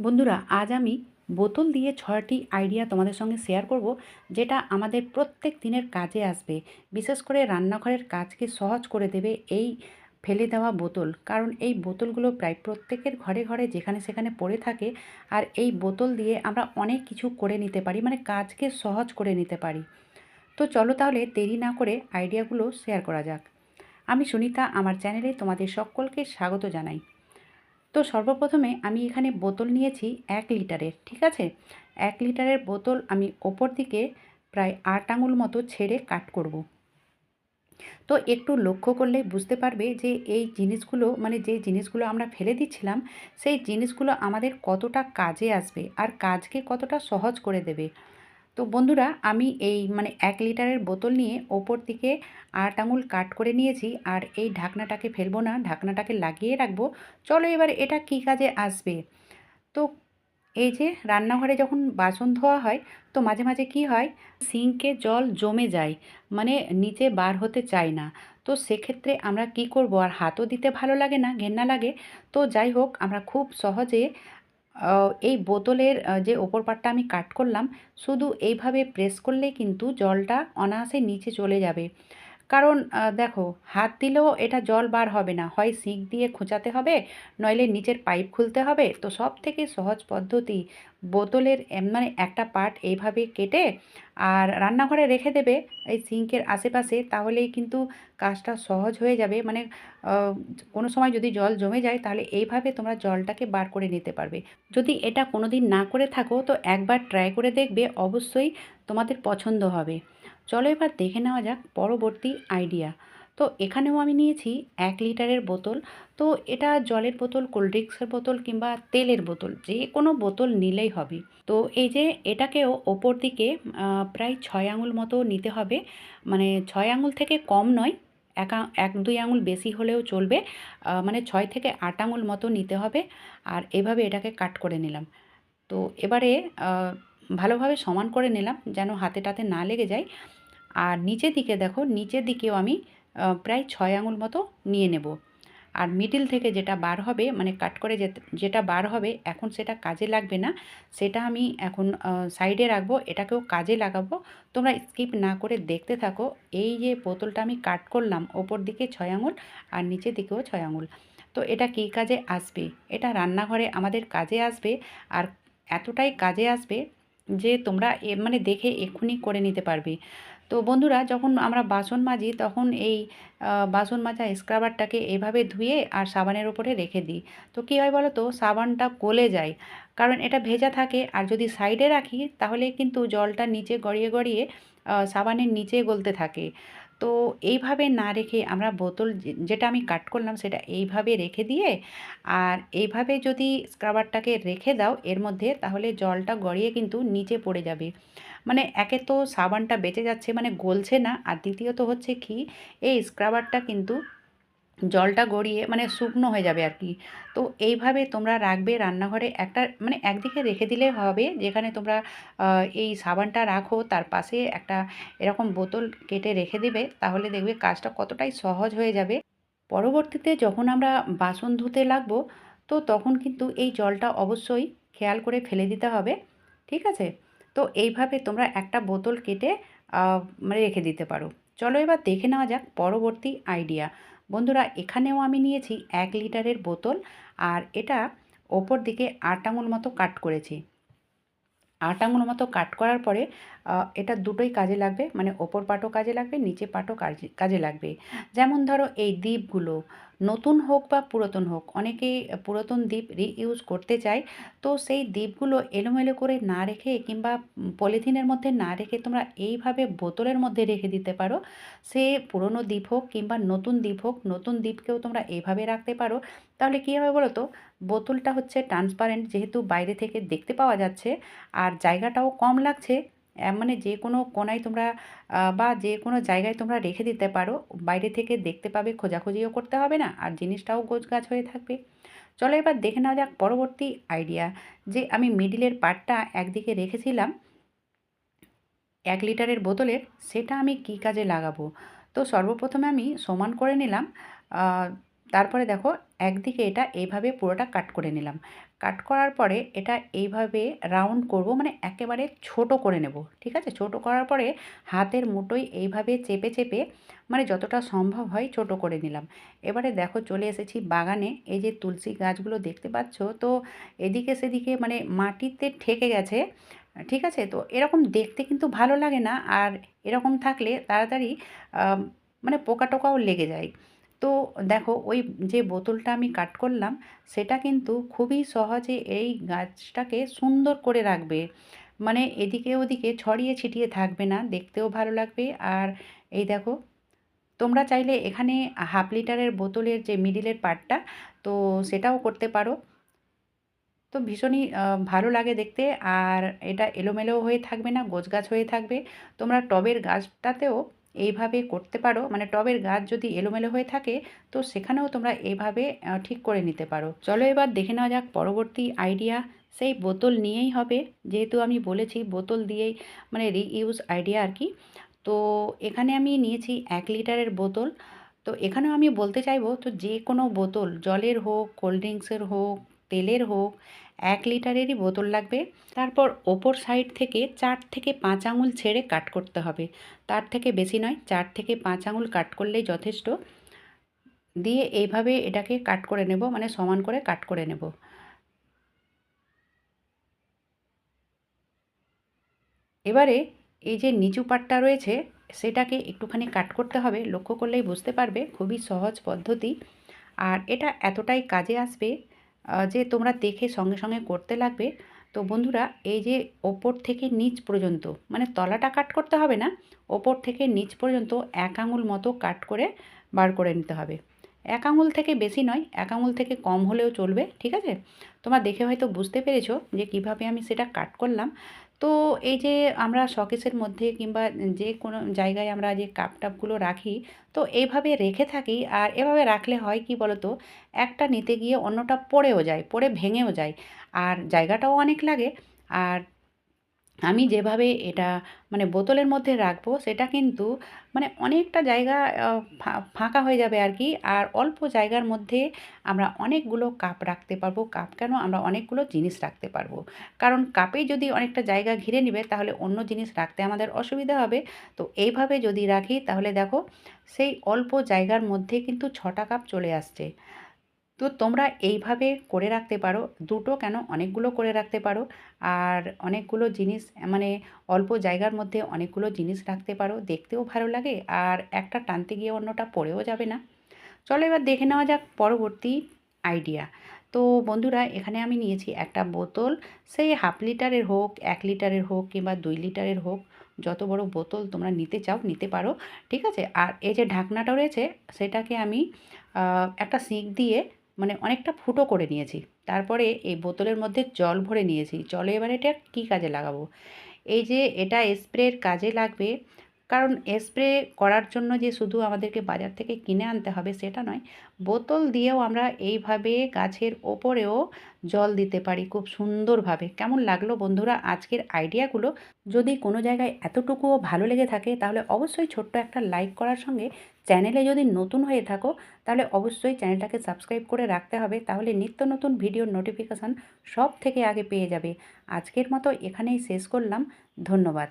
বন্ধুরা, আজ আমি বোতল দিয়ে ছয়টি আইডিয়া তোমাদের সঙ্গে শেয়ার করব, যেটা আমাদের প্রত্যেক দিনের কাজে আসবে। বিশেষ করে রান্নাঘরের কাজকে সহজ করে দেবে এই ফেলে দেওয়া বোতল। কারণ এই বোতলগুলো প্রায় প্রত্যেকের ঘরে ঘরে যেখানে সেখানে পড়ে থাকে আর এই বোতল দিয়ে আমরা অনেক কিছু করে নিতে পারি মানে কাজকে সহজ করে নিতে পারি। তো চলো তাহলে দেরি না করে আইডিয়াগুলো শেয়ার করা যাক। আমি সুনিতা, আমার চ্যানেলে তোমাদের সকলকে স্বাগত জানাই। তো সর্বপ্রথমে আমি এখানে বোতল নিয়েছি এক লিটারের, ঠিক আছে এক লিটারের বোতল আমি ওপর দিকে প্রায় আট আঙুল মতো ছেড়ে কাট করব। তো একটু লক্ষ্য করলে বুঝতে পারবে যে এই জিনিসগুলো মানে যে জিনিসগুলো আমরা ফেলে দিচ্ছিলাম, সেই জিনিসগুলো আমাদের কতটা কাজে আসবে আর কাজকে কতটা সহজ করে দেবে তো বন্ধুরা, আমি এই মানে এক লিটারের বোতল নিয়ে ওপর দিকে আট আঙুল কাট করে নিয়েছি, আর এই ঢাকনাটাকে ফেলব না, ঢাকনাটাকে লাগিয়ে রাখব। চলো এবার এটা কী কাজে আসবে? তো এই যে রান্নাঘরে যখন বাসন ধোয়া হয়, তো মাঝে মাঝে কি হয়, সিঙ্কে জল জমে যায় মানে নিচে বার হতে চায় না। তো সেক্ষেত্রে আমরা কি করব? আর হাতও দিতে ভালো লাগে না, ঘেন্না লাগে। তো যাই হোক, আমরা খুব সহজে এই বোতলের যে ওপর পাটটা আমি কাট করলাম, শুধু এইভাবে প্রেস করলে কিন্তু জলটা অনায়াসে নিচে চলে যাবে। কারণ দেখো, হাত দিলেও এটা জল বার হবে না। হয় সিঙ্ক দিয়ে খোঁচাতে হবে, নইলে নিচের পাইপ খুলতে হবে। তো সব থেকে সহজ পদ্ধতি, বোতলের মানে একটা পার্ট এইভাবে কেটে আর রান্নাঘরে রেখে দেবে এই সিঙ্কের আশেপাশে, তাহলেই কিন্তু কাজটা সহজ হয়ে যাবে। মানে কোনো সময় যদি জল জমে যায়, তাহলে এইভাবে তোমরা জলটাকে বার করে নিতে পারবে। যদি এটা কোনো দিন না করে থাকো, তো একবার ট্রাই করে দেখবে, অবশ্যই তোমাদের পছন্দ হবে। চলো এবার দেখে নেওয়া যাক পরবর্তী আইডিয়া তো এখানেও আমি নিয়েছি এক লিটারের বোতল। তো এটা জলের বোতল কোল্ড ড্রিঙ্কসের বোতল কিংবা তেলের বোতল, যে কোনো বোতল নিলেই হবে। তো এই যে এটাকেও ওপর দিকে প্রায় ছয় আঙুল মতো নিতে হবে। মানে ছয় আঙুল থেকে কম নয়, এক এক দুই আঙুল বেশি হলেও চলবে। মানে ছয় থেকে আট আঙুল মতো নিতে হবে। আর এভাবে এটাকে কাট করে নিলাম। তো এবারে ভালোভাবে সমান করে নিলাম, যেন হাতে টাতে না লেগে যায়। আর নিচের দিকে দেখো, নিচের দিকেও আমি প্রায় ছয় আঙুল মতো নিয়ে নেব। আর মিডিল থেকে যেটা বার হবে মানে কাট করে যেটা বার হবে, এখন সেটা কাজে লাগবে না। সেটা আমি এখন সাইডে রাখব, এটাকেও কাজে লাগাবো। তোমরা স্কিপ না করে দেখতে থাকো, এই যে বোতলটা আমি কাট করলাম, ওপর দিকে ছয় আঙুল আর নিচের দিকেও ছয় আঙুল। তো এটা কী কাজে আসবে? এটা রান্নাঘরে আমাদের কাজে আসবে, আর এতটাই কাজে আসবে যে তোমরা মানে দেখে এক্ষুনি করে নিতে পারবে। তো বন্ধুরা, যখন আমরা বাসন মাজি, তখন এই বাসন মাজা স্ক্রাবারটাকে এভাবে ধুয়ে আর সাবানের ওপরে রেখে দিই। তো কী হয় বলো তো সাবানটা গলে যায়। কারণ এটা ভেজা থাকে, আর যদি সাইডে রাখি, তাহলে কিন্তু জলটা নিচে গড়িয়ে গড়িয়ে সাবানের নিচে গলতে থাকে। তো এইভাবে না রেখে আমরা বোতল যেটা আমি কাট করলাম সেটা এইভাবে রেখে দিয়ে আর এইভাবে যদি স্ক্রাবারটাকে রেখে দাও এর মধ্যে তাহলে জলটা গড়িয়ে কিন্তু নিচে পড়ে যাবে। মানে একে তো সাবানটা বেঁচে যাচ্ছে মানে গলছে না। আর দ্বিতীয়ত হচ্ছে কি, এই স্ক্রাবারটা কিন্তু জলটা গড়িয়ে মানে শুকনো হয়ে যাবে আর কি। তো এইভাবে তোমরা রাখবে রান্নাঘরে একটা মানে একদিকে রেখে দিলে হবে, যেখানে তোমরা এই সাবানটা রাখো, তার পাশে একটা এরকম বোতল কেটে রেখে দেবে, তাহলে দেখবে কাজটা কতটাই সহজ হয়ে যাবে। পরবর্তীতে যখন আমরা বাসন ধুতে লাগবো, তো তখন কিন্তু এই জলটা অবশ্যই খেয়াল করে ফেলে দিতে হবে, ঠিক আছে? তো এইভাবে তোমরা একটা বোতল কেটে মানে রেখে দিতে পারো। চলো এবার দেখে নেওয়া যাক পরবর্তী আইডিয়া। বন্ধুরা, এখানেও আমি নিয়েছি এক লিটারের বোতল আর এটা ওপর দিকে আট আঙুল মতো কাট করেছি। আট আঙুল মতো কাট করার পরে এটা দুটোই কাজে লাগবে মানে ওপর পাটও কাজে লাগবে, নিচে পাটও কাজে কাজে লাগবে। যেমন ধরো এই দ্বীপগুলো নতুন হোক বা পুরাতন হোক, অনেকেই পুরাতন দ্বীপ রিইউজ করতে চায়, তো সেই দ্বীপগুলো এলোমেলো করে না রেখে কিংবা পলিথিনের মধ্যে না রেখে তোমরা এইভাবে বোতলের মধ্যে রেখে দিতে পারো। সে পুরনো দ্বীপ হোক কিংবা নতুন দ্বীপ হোক, নতুন দ্বীপকেও তোমরা এইভাবে রাখতে পারো। তাহলে কী হবে বলো তো? বোতলটা হচ্ছে ট্রান্সপারেন্ট যেহেতু বাইরে থেকে দেখতে পাওয়া যাচ্ছে, আর জায়গাটাও কম লাগছে মানে যে কোনো কোনায় তোমরা বা যে কোনো জায়গায় তোমরা রেখে দিতে পারো। বাইরে থেকে দেখতে পাবে, খোঁজাখুঁজিও করতে হবে না, আর জিনিসটাও গোছ গাছ হয়ে থাকবে। চলো এবার দেখে নেওয়া যাক পরবর্তী আইডিয়া যে আমি মিডিলের পার্টটা একদিকে রেখেছিলাম, এক লিটারের বোতলের, সেটা আমি কি কাজে লাগাবো? তো সর্বপ্রথমে আমি সমান করে নিলাম তারপরে দেখো একদিকে এটা এইভাবে পুরোটা কাট করে নিলাম। কাট করার পরে এটা এইভাবে রাউন্ড করব মানে একেবারে ছোট করে নেব, ঠিক আছে? ছোট করার পরে হাতের মুঠোয় এইভাবে চেপে চেপে মানে যতটা সম্ভব হয় ছোট করে নিলাম। এবারে দেখো চলে এসেছি বাগানে, এই যে তুলসী গাছগুলো দেখতে পাচ্ছ, তো এদিকে সেদিকে মানে মাটিতে ঠেকে গেছে, ঠিক আছে? তো এরকম দেখতে কিন্তু ভালো লাগে না, আর এরকম থাকলে তাড়াতাড়ি মানে পোকা টোকাও লেগে যায়। তো দেখো ওই যে বোতলটা আমি কাট করলাম, সেটা কিন্তু খুবই সহজে এই গাছটাকে সুন্দর করে রাখবে। মানে এদিকে ওদিকে ছড়িয়ে ছিটিয়ে থাকবে না, দেখতেও ভালো লাগবে। আর এই দেখো, তোমরা চাইলে এখানে হাফ লিটারের বোতলের যে মিডিলের পার্টটা তো সেটাও করতে পারো। তো ভীষণই ভালো লাগে দেখতে। আর এটা এলোমেলো হয়ে থাকবে না গোছ গাছ হয়ে থাকবে। তোমরা টবের গাছটাতেও এইভাবে করতে পারো। মানে টবের গাছ যদি এলোমেলো হয়ে থাকে, তো সেখানেও তোমরা এইভাবে ঠিক করে নিতে পারো। চলো এবার দেখে নেওয়া যাক পরবর্তী আইডিয়া। সেই বোতল নিয়েই হবে। যেহেতু আমি বলেছি বোতল দিয়েই মানে রিইউজ আইডিয়া আর কি। তো এখানে আমি নিয়েছি এক লিটারের বোতল। তো এখানেও আমি বলতে চাইব, তো যে কোনো বোতল, জলের হোক, কোল্ড ড্রিঙ্কসের হোক, তেলের হোক এক লিটারেরই বোতল লাগবে। তারপর ওপর সাইড থেকে চার থেকে পাঁচ আঙুল ছেড়ে কাট করতে হবে। তার থেকে বেশি নয়, চার থেকে পাঁচ আঙুল কাট করলেই যথেষ্ট। দিয়ে এইভাবে এটাকে কাট করে নেব মানে সমান করে কাট করে নেব। এবারে এই যে নিচু পাটটা রয়েছে, সেটাকে একটুখানি কাট করতে হবে। লক্ষ্য করলেই বুঝতে পারবে, খুবই সহজ পদ্ধতি। আর এটা এতটাই কাজে আসবে যে তোমরা দেখে সঙ্গে সঙ্গে করতে লাগবে। তো বন্ধুরা, এই যে ওপর থেকে নিচ পর্যন্ত মানে তলাটা কাট করতে হবে না, ওপর থেকে নিচ পর্যন্ত এক আঙুল মতো কাট করে বার করে নিতে হবে। এক আঙুল থেকে বেশি নয়, এক আঙুল থেকে কম হলেও চলবে, ঠিক আছে? তোমার দেখে হয়তো বুঝতে পেরেছ যে কীভাবে আমি সেটা কাট করলাম। তো এই যে আমরা শকেসের মধ্যে কিংবা যে কোনো জায়গায় আমরা যে কাপ টাপগুলো রাখি, তো এইভাবে রেখে থাকি। আর এভাবে রাখলে হয় কি বলতো? একটা নিতে গিয়ে অন্যটা পড়েও যায়, পড়ে ভেঙেও যায়। আর জায়গাটাও অনেক লাগে। আর আমি যেভাবে এটা মানে বোতলের মধ্যে রাখব, সেটা কিন্তু মানে অনেকটা জায়গা ফাঁকা হয়ে যাবে আর কি আর অল্প জায়গার মধ্যে আমরা অনেকগুলো কাপ রাখতে পারব। কাপ কেন? আমরা অনেকগুলো জিনিস রাখতে পারব। কারণ কাপেই যদি অনেকটা জায়গা ঘিরে নেবে, তাহলে অন্য জিনিস রাখতে আমাদের অসুবিধা হবে। তো এইভাবে যদি রাখি, তাহলে দেখো সেই অল্প জায়গার মধ্যে কিন্তু ছটা কাপ চলে আসছে। তো তোমরা এইভাবে করে রাখতে পারো। দুটো কেন? অনেকগুলো করে রাখতে পারো। আর অনেকগুলো জিনিস মানে অল্প জায়গার মধ্যে অনেকগুলো জিনিস রাখতে পারো। দেখতেও ভালো লাগে। আর একটা টানতে গিয়ে অন্যটা পড়েও যাবে না। চলো এবার দেখে নেওয়া যাক পরবর্তী আইডিয়া তো বন্ধুরা, এখানে আমি নিয়েছি একটা বোতল। সেই হাফ লিটারের হোক, এক লিটারের হোক কিংবা দুই লিটারের হোক, যত বড় বোতল তোমরা নিতে চাও, নিতে পারো। ঠিক আছে? আর এই যে ঢাকনাটা রয়েছে, সেটাকে আমি একটা সিঁক দিয়ে মানে অনেকটা ফুটো করে নিয়েছি। তারপরে এই বোতলের মধ্যে জল ভরে নিয়েছি। জলে এবার এটা কী কাজে লাগাবো? এই যে এটা স্প্রের কাজে লাগবে কারণ স্প্রে করার জন্য যে শুধু আমাদেরকে বাজার থেকে কিনে আনতে হবে সেটা নয়, বোতল দিয়েও আমরা এইভাবে গাছের ওপরেও জল দিতে পারি খুব সুন্দরভাবে। কেমন লাগল বন্ধুরা আজকের আইডিয়াগুলো যদি কোনো জায়গায় এতটুকুও ভালো লেগে থাকে তাহলে অবশ্যই ছোট্ট একটা লাইক করার সঙ্গে চ্যানেলে যদি নতুন হয়ে থাকো তাহলে অবশ্যই চ্যানেলটাকে সাবস্ক্রাইব করে রাখতে হবে তাহলে নিত্য নতুন ভিডিওর নোটিফিকেশান সব থেকে আগে পেয়ে যাবে। আজকের মতো এখানেই শেষ করলাম। ধন্যবাদ।